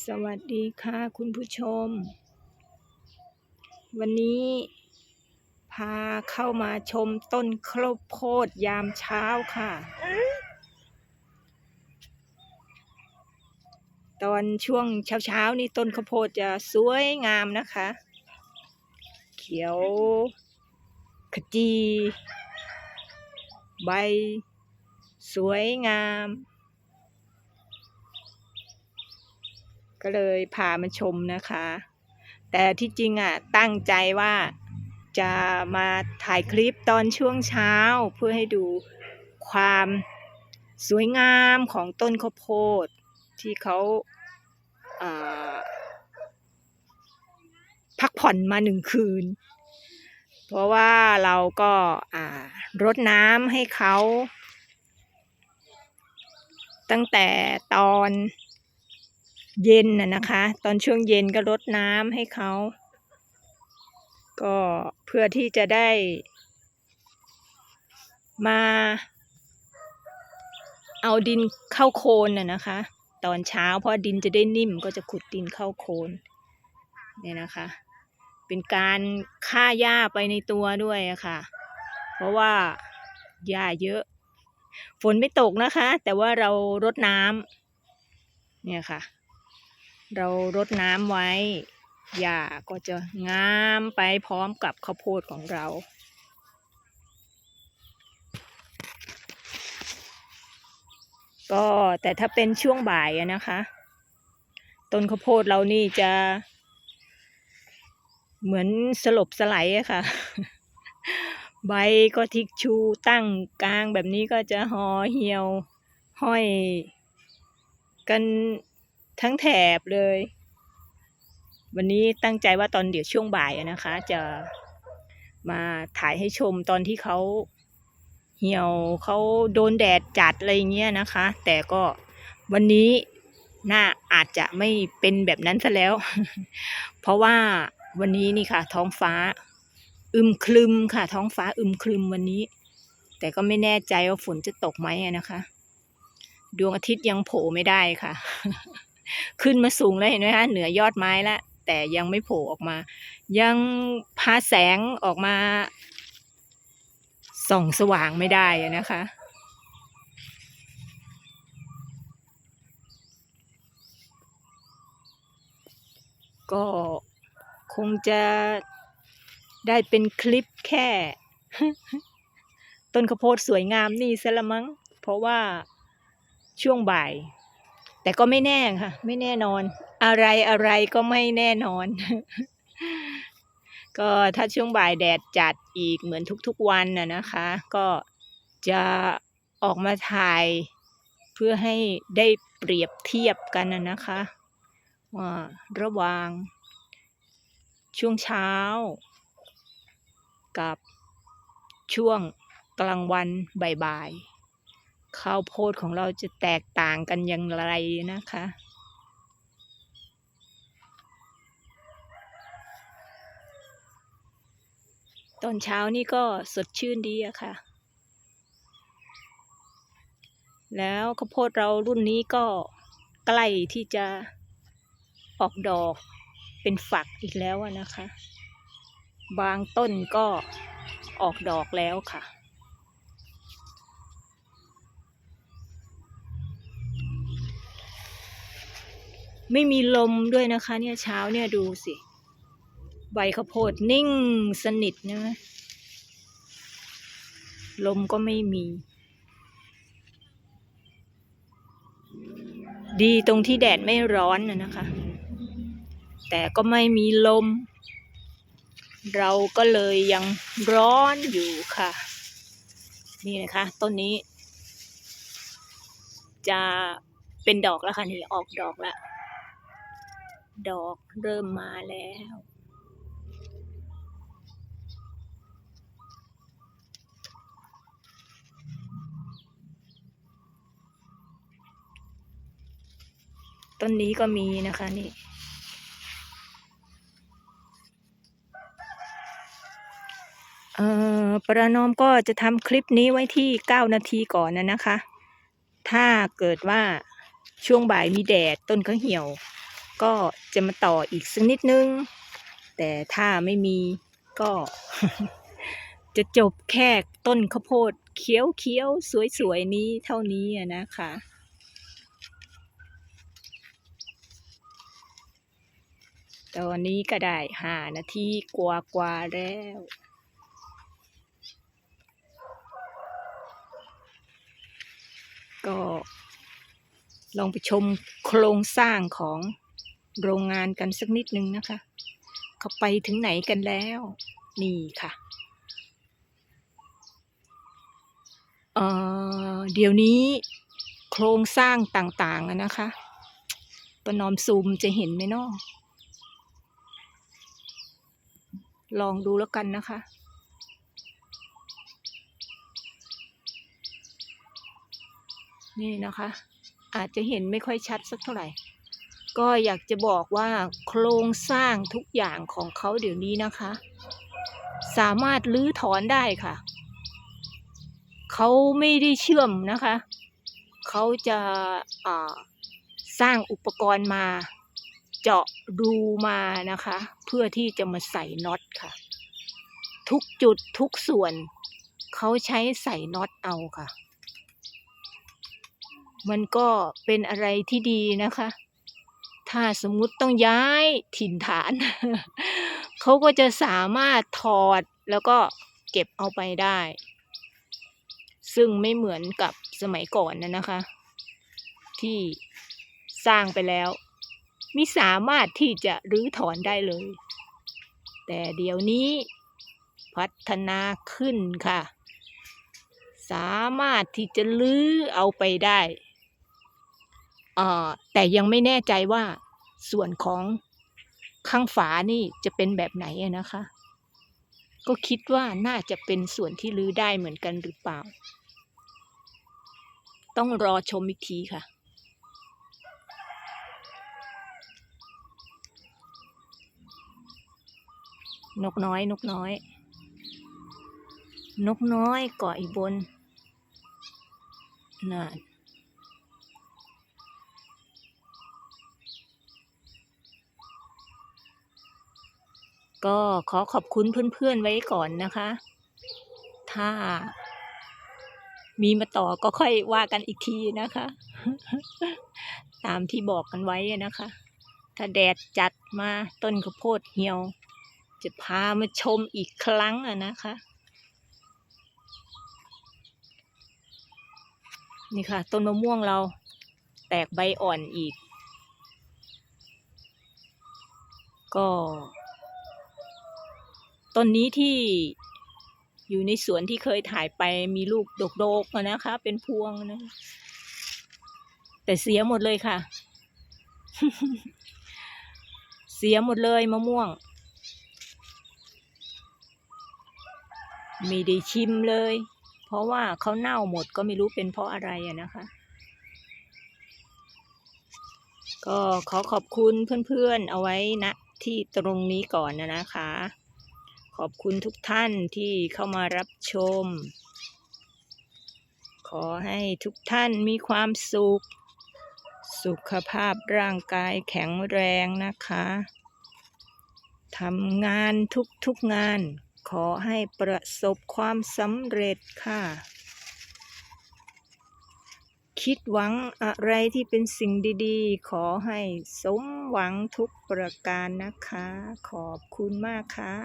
สวัสดีค่ะคุณผู้ชม วันนี้พาเข้ามาชมต้นข้าวโพดยามเช้าค่ะ ตอนช่วงเช้าๆนี่ต้นข้าวโพดจะสวยงามนะคะ เขียวขจี ใบ สวยงาม ก็เลยพามาชมนะคะ แต่ที่จริงอะตั้งใจว่าจะมาถ่ายคลิปตอนช่วงเช้าเพื่อให้ดูความสวยงามของต้นข้าวโพดที่เขาอ่าพักผ่อนมาหนึ่งคืน เพราะว่าเราก็รดน้ำให้เขา ตั้งแต่ตอน เย็นน่ะนะคะ ตอนช่วงเย็นก็รดน้ำให้เขา ก็เพื่อที่จะได้ มา เอาดินเข้าโคนน่ะนะคะ ตอนเช้าเพราะดินจะได้นิ่มก็จะขุดดินเข้าโคนเนี่ยนะคะ เป็นการฆ่าหญ้าไปในตัวด้วยอะค่ะ เพราะว่าหญ้าเยอะ ฝนไม่ตกนะคะ แต่ว่าเรารดน้ำเนี่ยค่ะ เรารดน้ำไว้หญ้าก็จะงามไปพร้อมกับข้าวโพดของเรา ก็แต่ถ้าเป็นช่วงบ่ายนะคะ ต้นข้าวโพดเรานี่จะ เหมือนสลบสไลด์ค่ะ ใบก็ทิกชูตั้งกลางแบบนี้ก็จะห่อเหี่ยวห้อยกัน ทั้งแถบเลย วันนี้ตั้งใจว่าตอนเดี๋ยวช่วงบ่ายนะคะ จะมาถ่ายให้ชมตอนที่เขาเหี่ยวเขาโดนแดดจัดอะไรเงี้ยนะคะ แต่ก็วันนี้น่าอาจจะไม่เป็นแบบนั้นซะแล้ว เพราะว่าวันนี้นี่ค่ะ ท้องฟ้า อึมครึมค่ะ ท้องฟ้าอึมครึมวันนี้ แต่ก็ไม่แน่ใจว่าฝนจะตกไหมนะคะ ดวงอาทิตย์ยังโผล่ไม่ได้ค่ะ ขึ้นมาสูงแล้วเห็นไหมคะเหนือยอดไม้แล้วแต่ยังไม่โผล่ออกมา ยังพาแสงออกมาส่องสว่างไม่ได้นะคะ ก็คงจะได้เป็นคลิปแค่ ต้นข้าวโพดสวยงามนี่ซะละมั้ง เพราะว่าช่วงบ่าย แต่ก็ไม่แน่ค่ะ ไม่แน่นอน อะไรอะไรก็ไม่แน่นอน ก็ถ้าช่วงบ่ายแดดจัดอีกเหมือนทุกๆวันน่ะนะคะ ก็จะออกมาถ่าย เพื่อให้ได้เปรียบเทียบกันน่ะนะคะว่าระหว่างช่วงเช้า กับช่วงกลางวันบ่ายๆ ข้าวโพดของเราจะแตกต่างกันอย่างไรนะคะ ตอนเช้านี่ก็สดชื่นดีอะค่ะ แล้วข้าวโพดเรารุ่นนี้ก็ใกล้ที่จะออกดอกเป็นฝักอีกแล้วนะคะ บางต้นก็ออกดอกแล้วค่ะ ไม่มีลมด้วยนะคะ เนี่ยเช้าเนี่ยดูสิ ใบข้าวโพดนิ่งสนิทนะลมก็ไม่มี ดีตรงที่แดดไม่ร้อนนะนะคะ แต่ก็ไม่มีลม เราก็เลยยังร้อนอยู่ค่ะ นี่นะคะต้นนี้ จะเป็นดอกแล้วค่ะนี่ออกดอกแล้ว ดอกเริ่มมาแล้ว ต้นนี้ก็มีนะคะนี่เอ่อประนอมก็จะทำคลิปนี้ไว้ที่เก้านาทีก่อนนะนะคะ ถ้าเกิดว่าช่วงบ่ายมีแดดต้นก็เหี่ยว ก็จะมาต่ออีกสักนิดนึง แต่ถ้าไม่มีก็ จะจบแค่ต้นข้าวโพดเขียวเขียวสวยสวยๆนี้เท่านี้นะคะตอนนี้ก็ได้หานาทีกว่ากว่าแล้ว ก็ลองไปชมโครงสร้างของ โรงงานกันสักนิดนึงนะคะเขาไปถึงไหนกันแล้ว นี่ค่ะเเดี๋ยวนี้โครงสร้างต่างๆนะคะ ประนอมซูมจะเห็นไหมนาะลองดูแล้วกันนะคะ นี่นะคะ อาจจะเห็นไม่ค่อยชัดสักเท่าไหร่ ก็อยากจะบอกว่าโครงสร้างทุกอย่างของเขาเดี๋ยวนี้นะคะ สามารถรื้อถอนได้ค่ะ เขาไม่ได้เชื่อมนะคะ เขาจะาสร้างอุปกรณ์มา เจาะรูมานะคะ เพื่อที่จะมาใส่น็อตค่ะ ทุกจุดทุกส่วน เขาใช้ใส่น็อตเอาค่ะ มันก็เป็นอะไรที่ดีนะคะ ถ้าสมมุติต้องย้ายถิ่นฐาน เขาก็จะสามารถถอดแล้วก็เก็บเอาไปได้ ซึ่งไม่เหมือนกับสมัยก่อนนะนะคะ ที่สร้างไปแล้วมิสามารถที่จะรื้อถอนได้เลย แต่เดี๋ยวนี้พัฒนาขึ้นค่ะ สามารถที่จะลื้อเอาไปได้อ่อแต่ยังไม่แน่ใจว่า ส่วนของข้างฝานี่จะเป็นแบบไหนนะคะ ก็คิดว่าน่าจะเป็นส่วนที่ลื้อได้เหมือนกันหรือเปล่า ต้องรอชมอีกทีค่ะ นกน้อย นกน้อย นกน้อยเกาะอีบนน่น ก็ขอขอบคุณเพื่อนๆไว้ก่อนนะคะ ถ้า มีมาต่อก็ค่อยว่ากันอีกทีนะคะ ตามที่บอกกันไว้นะคะ ถ้าแดดจัดมาต้นข้าวโพดเหี่ยว จะพามาชมอีกครั้งอะนะคะ นี่ค่ะ ต้นมะม่วงเราแตกใบอ่อนอีก ก็ ต้นนี้ที่อยู่ในสวนที่เคยถ่ายไปมีลูกดกๆนะคะ เป็นพวงนะ แต่เสียหมดเลยค่ะ เสียหมดเลยมะม่วงไม่ได้ชิมเลย เพราะว่าเขาเน่าหมดก็ไม่รู้เป็นเพราะอะไรอะนะคะ ก็ขอขอบคุณเพื่อนๆ เอาไว้ณที่ตรงนี้ก่อนนะคะ ขอบคุณทุกท่านที่เข้ามารับชม ขอให้ทุกท่านมีความสุข สุขภาพร่างกายแข็งแรงนะคะทำงานทุกๆงาน ขอให้ประสบความสำเร็จค่ะ คิดหวังอะไรที่เป็นสิ่งดีๆ ขอให้สมหวังทุกประการนะคะ ขอบคุณมากค่ะ